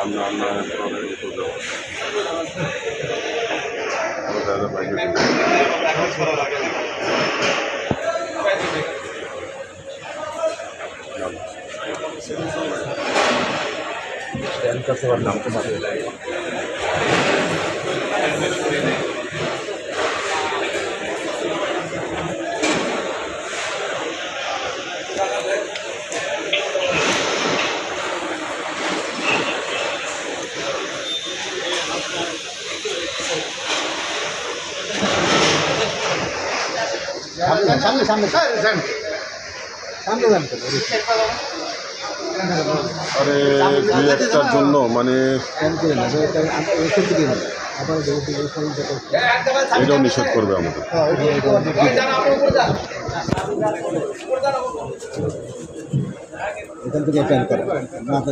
আমরা আমরা প্রবলেম করতে দাদা বাইকে স্ট্যান্ড কাছে আবার নামতে পারে সামনে সামনে সামনে। সামনে আরে দুই একটার জন্য মানে এটাও নিষেধ করবে আমাদের। এখান থেকে প্যান করে। মাথা